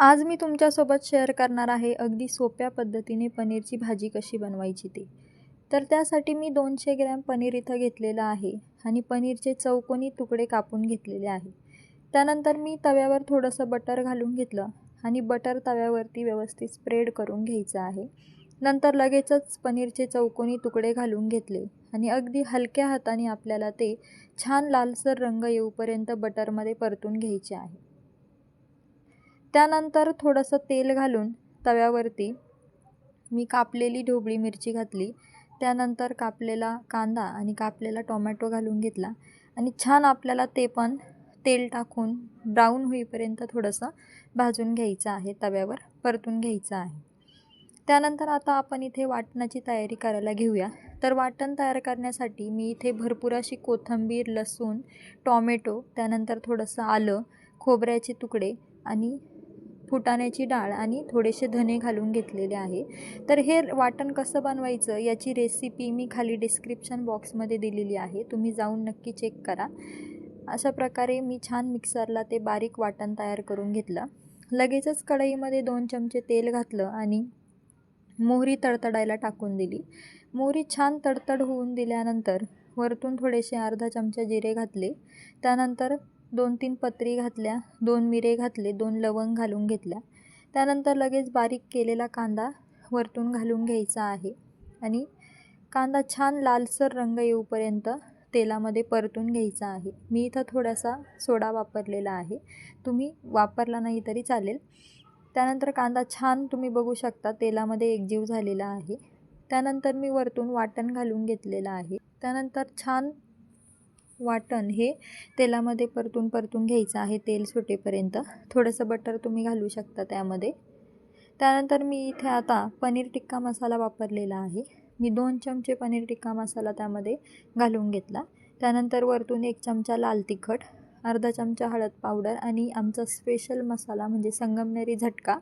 आज मी तुमच्यासोबत शेअर करणार आहे अगदी सोप्या पद्धतीने पनीरची भाजी कशी बनवायची ती. तर त्यासाठी मी दोनशे ग्रॅम पनीर इथं घेतलेलं आहे आणि पनीरचे चौकोनी तुकडे कापून घेतलेले आहे. त्यानंतर मी तव्यावर थोडंसं बटर घालून घेतलं आणि बटर तव्यावरती व्यवस्थित स्प्रेड करून घ्यायचं आहे. नंतर लगेचच पनीरचे चौकोनी तुकडे घालून घेतले आणि अगदी हलक्या हाताने आपल्याला ते छान लालसर रंग येऊपर्यंत बटरमध्ये परतून घ्यायचे आहे. त्यानंतर थोडंसं तेल घालून तव्यावरती मी कापलेली ढोबळी मिरची घातली. त्यानंतर कापलेला कांदा आणि कापलेला टोमॅटो घालून घेतला आणि छान आपल्याला ते पण तेल टाकून ब्राऊन होईपर्यंत थोडंसं भाजून घ्यायचं आहे तव्यावर परतून घ्यायचं आहे. त्यानंतर आता आपण इथे वाटणाची तयारी करायला घेऊया. तर वाटण तयार करण्यासाठी मी इथे भरपूर अशी कोथिंबीर लसूण टॉमॅटो त्यानंतर थोडंसं आलं खोबऱ्याचे तुकडे आणि फुटाण्याची डाळ आणि थोडेसे धने घालून घेतलेले आहे. तर हे वाटण कसं बनवायचं याची रेसिपी मी खाली डिस्क्रिप्शन बॉक्समध्ये दिलेली आहे. तुम्ही जाऊन नक्की चेक करा. अशा प्रकारे मी छान मिक्सरला ते बारीक वाटण तयार करून घेतलं. लगेचच कढईमध्ये दोन चमचे तेल घातलं आणि मोहरी तडतडायला टाकून दिली. मोहरी छान तडतड होऊन दिल्यानंतर वरतून थोडेसे अर्धा चमचा जिरे घातले. त्यानंतर दोन तीन पत्री घातल्या दोन मिरे घातले दोन लवंग घालून घेतल्या. त्यानंतर लगेच बारीक केलेला कांदा वरतून घालून घ्यायचा आहे आणि कांदा छान लालसर रंग येऊपर्यंत तेलामध्ये परतून घ्यायचा आहे. मी इथं थोडासा सोडा वापरलेला आहे. तुम्ही वापरला नाही तरी चालेल. त्यानंतर कांदा छान तुम्ही बघू शकता तेलामध्ये एकजीव झालेला आहे. त्यानंतर मी वरतून वाटण घालून घेतलेलं आहे. त्यानंतर छान वाटण हे तेलामध्ये परतून परतून घ्यायचं आहे. तेल सुटेपर्यंत थोडंसं बटर तुम्ही घालू शकता त्यामध्ये. त्यानंतर मी इथे आता पनीर टिक्का मसाला वापरलेला आहे. मी दोन चमचे पनीर टिक्का मसाला त्यामध्ये घालून घेतला. त्यानंतर वरतून एक चमचा लाल तिखट अर्धा चमचा हळद पावडर आणि आमचा स्पेशल मसाला म्हणजे संगमनेरी झटका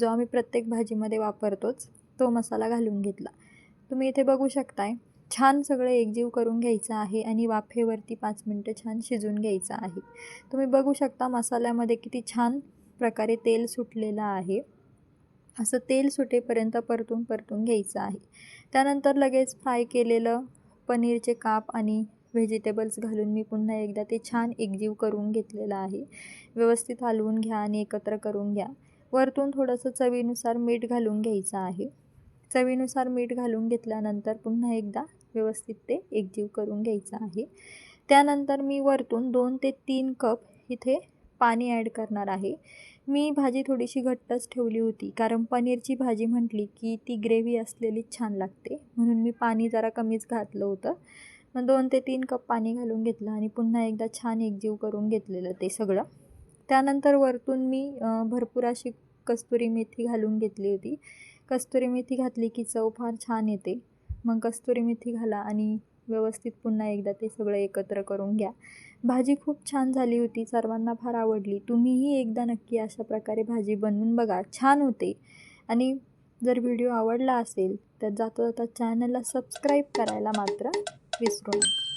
जो आम्ही प्रत्येक भाजीमध्ये वापरतोच तो मसाला घालून घेतला. तुम्ही इथे बघू शकताय छान सगळं एकजीव करून घ्यायचं आहे आणि वाफेवरती पाच मिनटं छान शिजून घ्यायचं आहे. तुम्ही बघू शकता मसाल्यामध्ये किती छान प्रकारे तेल सुटलेलं आहे. असं तेल सुटेपर्यंत परतून परतून घ्यायचं आहे. त्यानंतर लगेच फ्राय केलेलं पनीरचे काप आणि व्हेजिटेबल्स घालून मी पुन्हा एकदा ते छान एकजीव करून घेतलेलं आहे. व्यवस्थित हलवून घ्या आणि एकत्र करून घ्या. वरतून थोडंसं चवीनुसार मीठ घालून घ्यायचं आहे. चवीनुसार मीठ घालून घेतल्यानंतर पुन्हा एकदा व्यवस्थित ते एकजीव करून घ्यायचं आहे. त्यानंतर मी वरतून दोन ते तीन कप इथे पाणी ॲड करणार आहे. मी भाजी थोडीशी घट्टच ठेवली होती कारण पनीरची भाजी म्हटली की ती ग्रेव्ही असलेलीच छान लागते. म्हणून मी पाणी जरा कमीच घातलं होतं. मग दोन ते तीन कप पाणी घालून घेतलं आणि पुन्हा एकदा छान एकजीव करून घेतलेलं ते सगळं. त्यानंतर वरतून मी भरपूर अशी कस्तुरी मेथी घालून घेतली होती. कस्तुरी मेथी घातली की चव फार छान येते. मग कस्तुरी मेथी घाला आणि व्यवस्थित पुन्हा एकदा ते सगळं एकत्र करून घ्या. भाजी खूप छान झाली होती सर्वांना फार आवडली. तुम्हीही एकदा नक्की अशा प्रकारे भाजी बनवून बघा छान होते. आणि जर व्हिडिओ आवडला असेल तर जाता जाता चॅनलला सबस्क्राईब करायला मात्र विसरू नका.